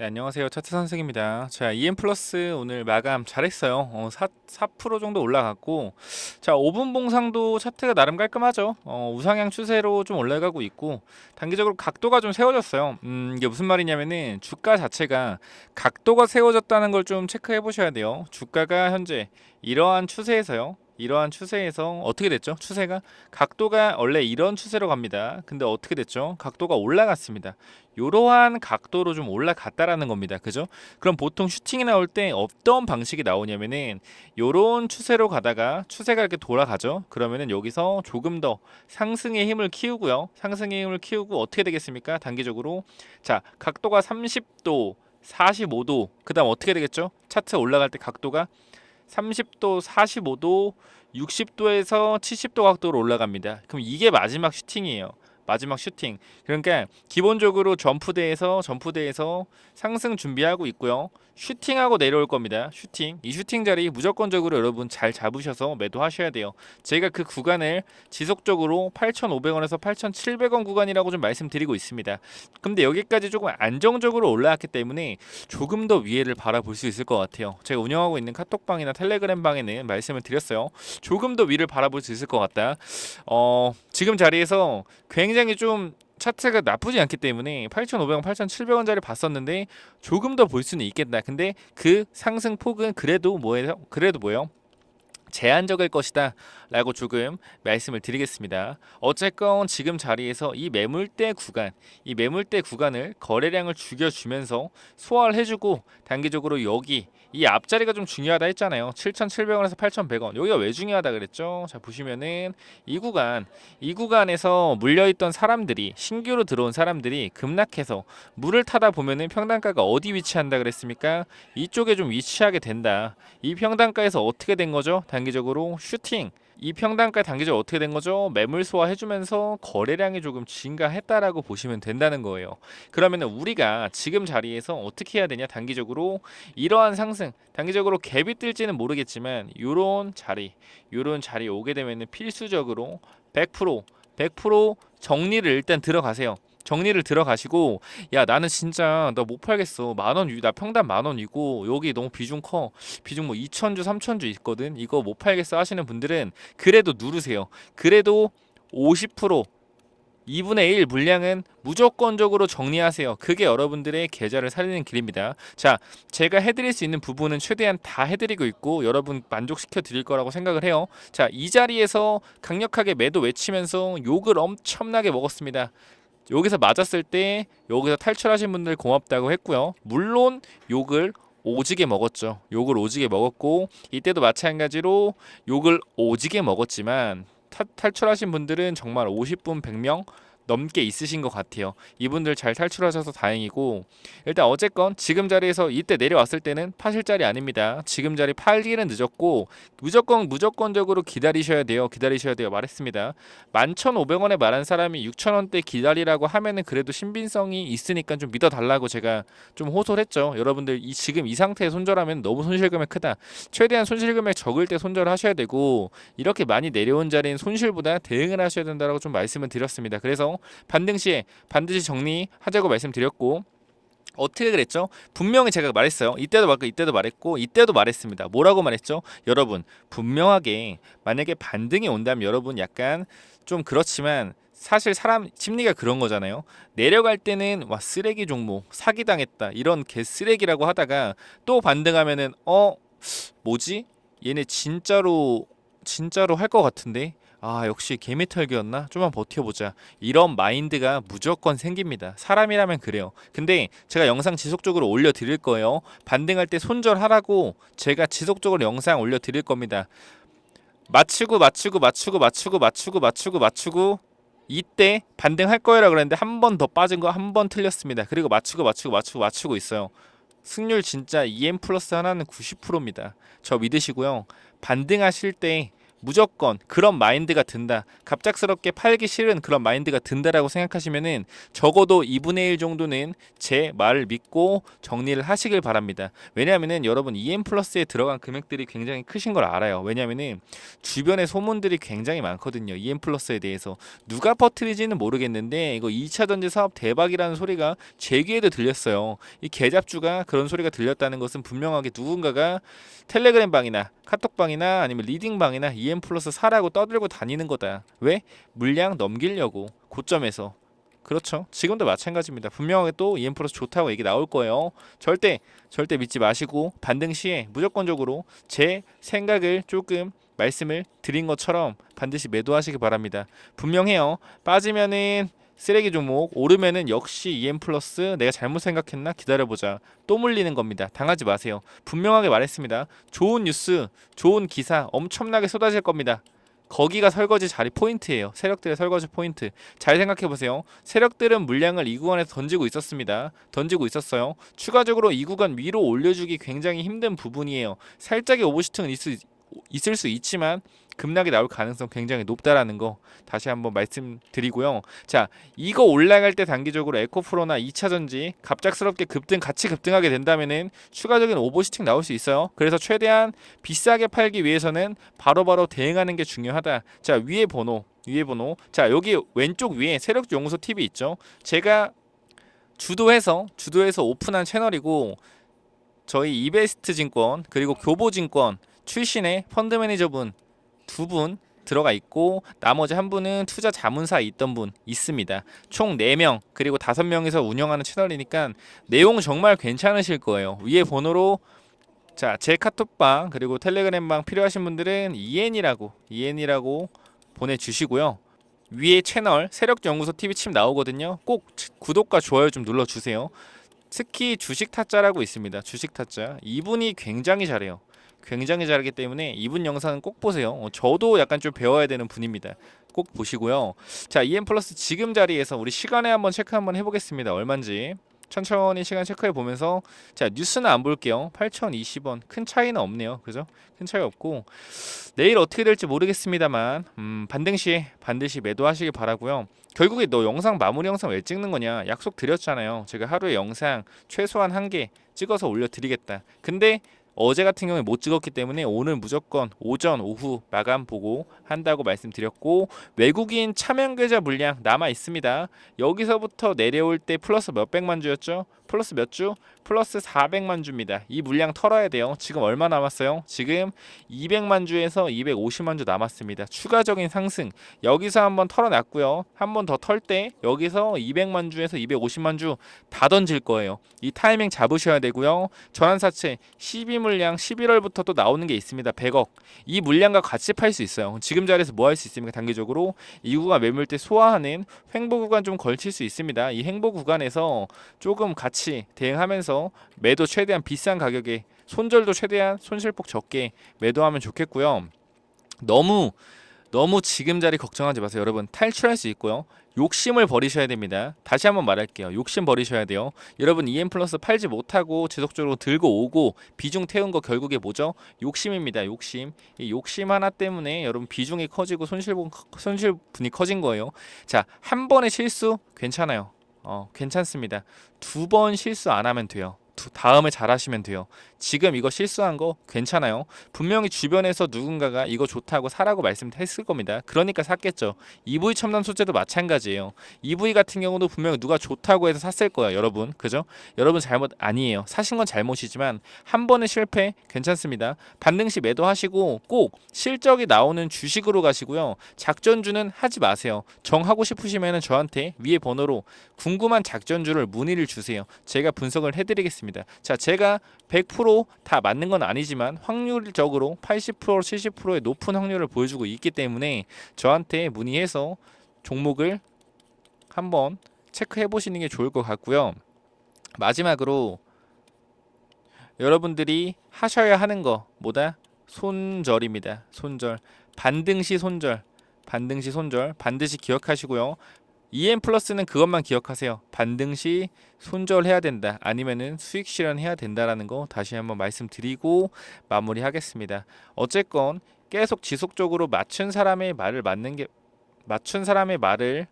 네, 안녕하세요. 차트 선생입니다. 자, EM 플러스 오늘 마감 잘했어요. 어, 4, 4% 정도 올라갔고, 자, 5분 봉상도 차트가 나름 깔끔하죠. 어, 우상향 추세로 좀 올라가고 있고, 단기적으로 각도가 좀 세워졌어요. 음, 이게 무슨 말이냐면은 주가 자체가 각도가 세워졌다는 걸 좀 체크해 보셔야 돼요. 주가가 현재 이러한 추세에서요. 이러한 추세에서 어떻게 됐죠? 추세가 각도가 원래 이런 추세로 갑니다. 근데 어떻게 됐죠? 각도가 올라갔습니다. 이러한 각도로 좀 올라갔다라는 겁니다. 그죠? 그럼 보통 슈팅이 나올 때 어떤 방식이 나오냐면은 요런 추세로 가다가 추세가 이렇게 돌아가죠. 그러면은 여기서 조금 더 상승의 힘을 키우고요. 상승의 힘을 키우고 어떻게 되겠습니까? 단기적으로 자, 각도가 30도 45도 그다음 어떻게 되겠죠? 차트 올라갈 때 각도가 30도, 45도, 60도에서 70도 각도로 올라갑니다. 그럼 이게 마지막 슈팅이에요. 마지막 슈팅. 그러니까 기본적으로 점프대에서 점프대에서 상승 준비하고 있고요. 슈팅하고 내려올 겁니다. 슈팅. 이 슈팅 자리 무조건적으로 여러분 잘 잡으셔서 매도하셔야 돼요. 제가 그 구간을 지속적으로 8,500원에서 8,700원 구간이라고 좀 말씀드리고 있습니다. 근데 여기까지 조금 안정적으로 올라왔기 때문에 조금 더 위에를 바라볼 수 있을 것 같아요. 제가 운영하고 있는 카톡방이나 텔레그램 방에는 말씀을 드렸어요. 조금 더 위를 바라볼 수 있을 것 같다. 어, 지금 자리에서 굉장히 좀 차트가 나쁘지 않기 때문에 8,500원, 8,700원짜리 봤었는데 조금 더 볼 수는 있겠다. 근데 그 상승 폭은 그래도 뭐예요? 그래도 뭐예요? 제한적일 것이다 라고 조금 말씀을 드리겠습니다. 어쨌건 지금 자리에서 이 매물대 구간, 이 매물대 구간을 거래량을 죽여주면서 소화를 해주고 단기적으로 여기 이 앞자리가 좀 중요하다 했잖아요. 7,700원에서 8,100원. 여기가 왜 중요하다 그랬죠? 자, 보시면은 이 구간, 이 구간에서 물려있던 사람들이 신규로 들어온 사람들이 급락해서 물을 타다 보면은 평단가가 어디 위치한다 그랬습니까? 이쪽에 좀 위치하게 된다. 이 평단가에서 어떻게 된 거죠? 단기적으로 슈팅. 이 평단가 단기적으로 어떻게 된 거죠? 매물 소화해주면서 거래량이 조금 증가했다라고 보시면 된다는 거예요. 그러면 우리가 지금 자리에서 어떻게 해야 되냐? 단기적으로 이러한 상승, 단기적으로 갭이 뜰지는 모르겠지만 이런 자리, 이런 자리에 오게 되면 필수적으로 100% 100% 정리를 일단 들어가세요. 정리를 들어가시고 야 나는 진짜 나못 팔겠어 만 원 나 평단 만 원이고 여기 너무 비중 커 비중 뭐 2천 주 3천 주 있거든 이거 못 팔겠어 하시는 분들은 그래도 누르세요 그래도 50% 2분의 1 물량은 무조건적으로 정리하세요. 그게 여러분들의 계좌를 살리는 길입니다. 자, 제가 해드릴 수 있는 부분은 최대한 다 해드리고 있고 여러분 만족시켜 드릴 거라고 생각을 해요. 자, 이 자리에서 강력하게 매도 외치면서 욕을 엄청나게 먹었습니다. 여기서 맞았을 때 여기서 탈출하신 분들 고맙다고 했고요. 물론 욕을 오지게 먹었죠. 욕을 오지게 먹었고 이때도 마찬가지로 욕을 오지게 먹었지만 타, 탈출하신 분들은 정말 50분 100명 넘게 있으신 것 같아요. 이분들 잘 탈출하셔서 다행이고 일단 어쨌건 지금 자리에서 이때 내려왔을 때는 파실 자리 아닙니다. 지금 자리 팔기는 늦었고 무조건 무조건적으로 기다리셔야 돼요. 기다리셔야 돼요. 말했습니다. 11,500원에 말한 사람이 6,000원대 기다리라고 하면은 그래도 신빙성이 있으니까 좀 믿어달라고 제가 좀 호소를 했죠. 여러분들 이 지금 이 상태에 손절하면 너무 손실금액 크다. 최대한 손실금액 적을 때 손절하셔야 되고 이렇게 많이 내려온 자리는 손실보다 대응을 하셔야 된다라고 좀 말씀을 드렸습니다. 그래서 반등 시에 반드시 정리하자고 말씀드렸고 어떻게 그랬죠? 분명히 제가 말했어요. 이때도 말고 이때도 말했고 이때도 말했습니다. 뭐라고 말했죠? 여러분 분명하게 만약에 반등이 온다면 여러분 약간 좀 그렇지만 사실 사람 심리가 그런 거잖아요. 내려갈 때는 와 쓰레기 종목 사기 당했다 이런 개 쓰레기라고 하다가 또 반등하면은 어 뭐지? 얘네 진짜로 진짜로 할 것 같은데 아 역시 개미털기였나? 좀만 버텨보자. 이런 마인드가 무조건 생깁니다. 사람이라면 그래요. 근데 제가 영상 지속적으로 올려드릴 거예요. 반등할 때 손절하라고 제가 지속적으로 영상 올려드릴 겁니다. 맞추고 맞추고 맞추고 맞추고 맞추고 맞추고 맞추고 이때 반등할 거라 그랬는데 한 번 더 빠진 거 한 번 틀렸습니다. 그리고 맞추고 맞추고 맞추고 맞추고 있어요. 승률 진짜 EM 플러스 하나는 90%입니다. 저 믿으시고요. 반등하실 때 무조건 그런 마인드가 든다. 갑작스럽게 팔기 싫은 그런 마인드가 든다라고 생각하시면은 적어도 2분의 1 정도는 제 말을 믿고 정리를 하시길 바랍니다. 왜냐하면은 여러분 EM 플러스에 들어간 금액들이 굉장히 크신 걸 알아요. 왜냐하면은 주변에 소문들이 굉장히 많거든요. EM 플러스에 대해서 누가 퍼뜨리지는 모르겠는데 이거 2차 전지 사업 대박이라는 소리가 제 귀에도 들렸어요. 이 개잡주가 그런 소리가 들렸다는 것은 분명하게 누군가가 텔레그램 방이나 카톡방이나 아니면 리딩 방이나 EM 플러스 사라고 떠들고 다니는 거다. 왜? 물량 넘기려고 고점에서. 그렇죠. 지금도 마찬가지입니다. 분명하게 또 EM 플러스 좋다고 얘기 나올 거예요. 절대 절대 믿지 마시고 반등 시에 무조건적으로 제 생각을 조금 말씀을 드린 것처럼 반드시 매도하시기 바랍니다. 분명해요. 빠지면은 쓰레기 종목. 오르면은 역시 EM 플러스. 내가 잘못 생각했나? 기다려보자. 또 물리는 겁니다. 당하지 마세요. 분명하게 말했습니다. 좋은 뉴스 좋은 기사 엄청나게 쏟아질 겁니다. 거기가 설거지 자리 포인트예요. 세력들의 설거지 포인트. 잘 생각해 보세요. 세력들은 물량을 이 구간에서 던지고 있었습니다. 던지고 있었어요. 추가적으로 이 구간 위로 올려주기 굉장히 힘든 부분이에요. 살짝의 오버슈팅은 있을, 있을 수 있지만 급락이 나올 가능성 굉장히 높다라는 거 다시 한번 말씀드리고요. 자, 이거 올라갈 때 단기적으로 에코프로나 2차 전지 갑작스럽게 급등 같이 급등하게 된다면은 추가적인 오버시팅 나올 수 있어요. 그래서 최대한 비싸게 팔기 위해서는 바로바로 대응하는 게 중요하다. 자, 위에 번호 위에 번호. 자, 여기 왼쪽 위에 세력 연구소 TV 있죠. 제가 주도해서 주도해서 오픈한 채널이고 저희 이베스트 증권 그리고 교보증권 출신의 펀드 매니저분 두 분 들어가 있고 나머지 한 분은 투자 자문사에 있던 분 있습니다. 총 4명 그리고 5명에서 운영하는 채널이니까 내용 정말 괜찮으실 거예요. 위에 번호로 자, 제 카톡방 그리고 텔레그램방 필요하신 분들은 EN이라고 EN이라고 보내 주시고요. 위에 채널 세력 연구소 TV 침 나오거든요. 꼭 구독과 좋아요 좀 눌러 주세요. 특히 주식 타짜라고 있습니다. 주식 타짜. 이분이 굉장히 잘해요. 굉장히 잘하기 때문에 이분 영상은 꼭 보세요. 어, 저도 약간 좀 배워야 되는 분입니다. 꼭 보시고요. 자, EM 플러스 지금 자리에서 우리 시간에 한번 체크 한번 해보겠습니다. 얼마인지. 천천히 시간 체크해 보면서 자 뉴스는 안 볼게요 8,020원 큰 차이는 없네요 그죠 큰 차이 없고 내일 어떻게 될지 모르겠습니다만 음, 반등 시에 반드시 매도하시길 바라고요 결국에 너 영상 마무리 영상 왜 찍는 거냐 약속 드렸잖아요 제가 하루에 영상 최소한 한 개 찍어서 올려드리겠다 근데 어제 같은 경우에 못 찍었기 때문에 오늘 무조건 오전 오후 마감 보고 한다고 말씀드렸고 외국인 차명 계좌 물량 남아 있습니다. 여기서부터 내려올 때 플러스 몇 백만 주였죠? 플러스 몇 주? 플러스 400만 주입니다. 이 물량 털어야 돼요. 지금 얼마 남았어요? 지금 200만 주에서 250만 주 남았습니다. 추가적인 상승 여기서 한번 털어놨고요. 한 번 더 털 때 여기서 200만 주에서 250만 주 다 던질 거예요. 이 타이밍 잡으셔야 되고요. 전환사채 12물 량 11월부터 또 나오는 게 있습니다. 100억. 이 물량과 같이 팔 수 있어요. 지금 자리에서 뭐 할 수 있습니까? 단기적으로 이 구간 매물대 소화하는 횡보 구간 좀 걸칠 수 있습니다. 이 횡보 구간에서 조금 같이 대응하면서 매도 최대한 비싼 가격에 손절도 최대한 손실폭 적게 매도하면 좋겠고요. 너무 너무 지금 자리 걱정하지 마세요. 여러분 탈출할 수 있고요. 욕심을 버리셔야 됩니다. 다시 한번 말할게요. 욕심 버리셔야 돼요. 여러분 EM 플러스 팔지 못하고 지속적으로 들고 오고 비중 태운 거 결국에 뭐죠? 욕심입니다. 욕심. 이 욕심 하나 때문에 여러분 비중이 커지고 손실분 손실분이 커진 거예요. 자, 한 번의 실수 괜찮아요. 어, 괜찮습니다. 두 번 실수 안 하면 돼요. 두, 다음에 잘하시면 돼요. 지금 이거 실수한 거 괜찮아요. 분명히 주변에서 누군가가 이거 좋다고 사라고 말씀했을 겁니다. 그러니까 샀겠죠. EV 첨단 소재도 마찬가지예요. EV 같은 경우도 분명히 누가 좋다고 해서 샀을 거예요, 여러분. 그죠? 여러분 잘못 아니에요. 사신 건 잘못이지만 한 번의 실패 괜찮습니다. 반등 시 매도하시고 꼭 실적이 나오는 주식으로 가시고요. 작전주는 하지 마세요. 정하고 싶으시면 저한테 위에 번호로 궁금한 작전주를 문의를 주세요. 제가 분석을 해드리겠습니다. 자, 제가 100%다 맞는 건 아니지만 확률적으로 80% 70%의 높은 확률을 보여주고 있기 때문에 저한테 문의해서 종목을 한번 체크해 보시는 게 좋을 것 같고요. 마지막으로 여러분들이 하셔야 하는 거 뭐다? 손절입니다. 손절. 반등시 손절. 반등시 손절 반드시 기억하시고요. EM 플러스는 그것만 기억하세요. 반등 시 손절해야 된다. 아니면은 수익 실현해야 된다라는 거 다시 한번 말씀드리고 마무리하겠습니다. 어쨌건 계속 지속적으로 맞춘 사람의 말을 맞는 게 맞춘 사람의 말을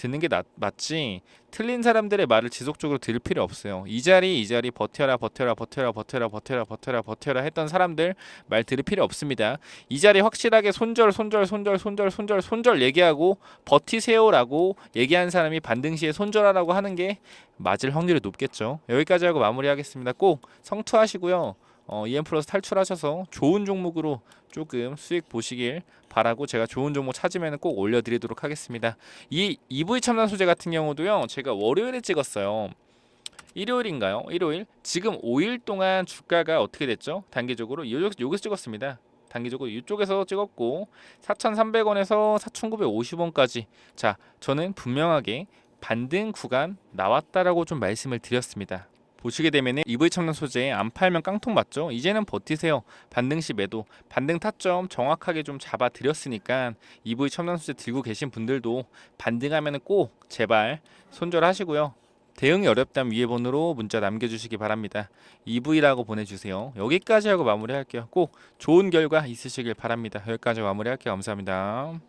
듣는 게 낫, 맞지 틀린 사람들의 말을 지속적으로 들을 필요 없어요. 이 자리 이 자리 버텨라 버텨라 버텨라 버텨라 버텨라 버텨라 버텨라 했던 사람들 말 들을 필요 없습니다. 이 자리 확실하게 손절 손절 손절 손절 손절 손절 얘기하고 버티세요라고 얘기한 사람이 반등시에 손절하라고 하는 게 맞을 확률이 높겠죠. 여기까지 하고 마무리하겠습니다. 꼭 성투하시고요. 어, EM 플러스 탈출하셔서 좋은 종목으로 조금 수익 보시길 바라고 제가 좋은 종목 찾으면 꼭 올려드리도록 하겠습니다. 이 EV 첨단 소재 같은 경우도요. 제가 월요일에 찍었어요. 일요일인가요? 일요일. 지금 5일 동안 주가가 어떻게 됐죠? 단기적으로 요- 여기서 찍었습니다. 단기적으로 이쪽에서 찍었고 4,300원에서 4,950원까지. 자, 저는 분명하게 반등 구간 나왔다라고 좀 말씀을 드렸습니다. 보시게 되면은 EV 첨단 소재 안 팔면 깡통 맞죠? 이제는 버티세요. 반등 시 매도, 반등 타점 정확하게 좀 잡아 드렸으니까 EV 첨단 소재 들고 계신 분들도 반등하면은 꼭 제발 손절하시고요. 대응이 어렵다면 위에 번호로 문자 남겨주시기 바랍니다. EV라고 보내주세요. 여기까지 하고 마무리할게요. 꼭 좋은 결과 있으시길 바랍니다. 여기까지 마무리할게요. 감사합니다.